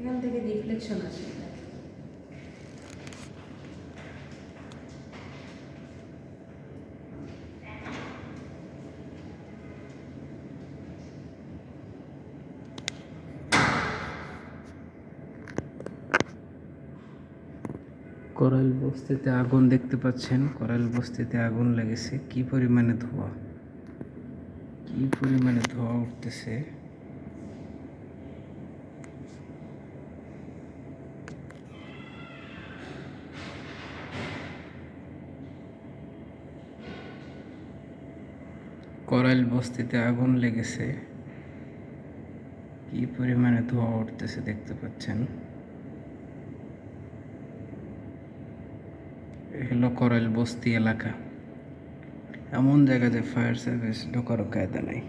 এখান থেকে রিফ্লেকশন আসে। করাল বস্তিতে আগুন দেখতে পাচ্ছেন। করাল বস্তিতে আগুন লেগেছে। কি পরিমাণে ধোঁয়া? কি পরিমাণে ধোঁয়া উঠতেছে? করাইল বস্তিতে আগুন লেগেছে। কি পরিমাণে ধোঁয়া উঠতেছে দেখতে পাচ্ছেন? হলো করাইল বস্তি এলাকা। এমন জায়গা যে ফায়ার সার্ভিস ঢোকারও কায়দা নাই।